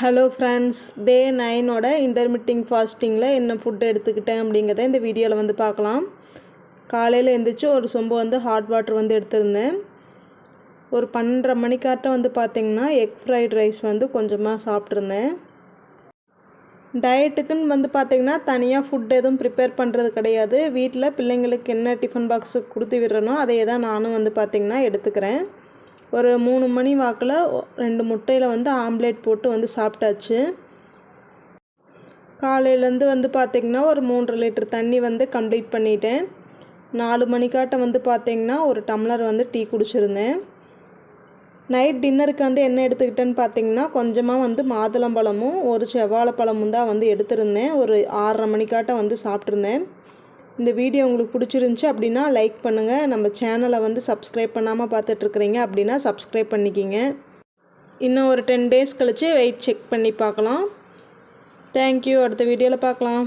Hello friends டே நைனோட இன்டர்மிட்டிங் ஃபாஸ்டிங்கில் என்ன food எடுத்துக்கிட்டேன் அப்படிங்கிறத இந்த வீடியோவில் வந்து பார்க்கலாம். காலையில் எழுந்திரிச்சு ஒரு சொம்பு வந்து ஹாட் வாட்டர் வந்து எடுத்திருந்தேன். ஒரு பன்னெண்டரை மணிக்காட்டம் வந்து பார்த்திங்கன்னா எக் ஃப்ரைட் ரைஸ் வந்து கொஞ்சமாக சாப்பிட்ருந்தேன் டயட்டுக்குன்னு வந்து பார்த்திங்கன்னா தனியாக ஃபுட் எதுவும் ப்ரிப்பேர் பண்ணுறது கிடையாது. வீட்டில் பிள்ளைங்களுக்கு என்ன டிஃபன் பாக்ஸு கொடுத்து விடுறனோ அதையே தான் நானும் வந்து பார்த்திங்கன்னா எடுத்துக்கிறேன். ஒரு மூணு மணி வாக்கில் ரெண்டு முட்டையில் வந்து ஆம்லேட் போட்டு வந்து சாப்பிட்டாச்சு. காலையிலேருந்து வந்து பார்த்திங்கன்னா ஒரு மூன்றரை லிட்டர் தண்ணி வந்து கம்ப்ளீட் பண்ணிட்டேன். நாலு மணிக்காட்டம் வந்து பார்த்திங்கன்னா ஒரு டம்ளர் வந்து டீ குடிச்சிருந்தேன். நைட் டின்னருக்கு வந்து என்ன எடுத்துக்கிட்டேன்னு பார்த்தீங்கன்னா கொஞ்சமாக வந்து மாதுளம்பழமும் ஒரு செவ்வாழைப்பழமும் தான் வந்து எடுத்திருந்தேன். ஒரு ஆறரை மணிக்காட்டம் வந்து சாப்பிட்ருந்தேன் இந்த வீடியோ உங்களுக்கு பிடிச்சிருந்துச்சி அப்படின்னா லைக் பண்ணுங்கள் நம்ம சேனலை வந்து சப்ஸ்கிரைப் பண்ணாமல் பார்த்துட்ருக்குறீங்க அப்படின்னா சப்ஸ்கிரைப் பண்ணிக்கிங்க. இன்னும் ஒரு டென் டேஸ் கழித்து வெயிட் செக் பண்ணி பார்க்கலாம். தேங்க்யூ அடுத்த வீடியோவில் பார்க்கலாம்.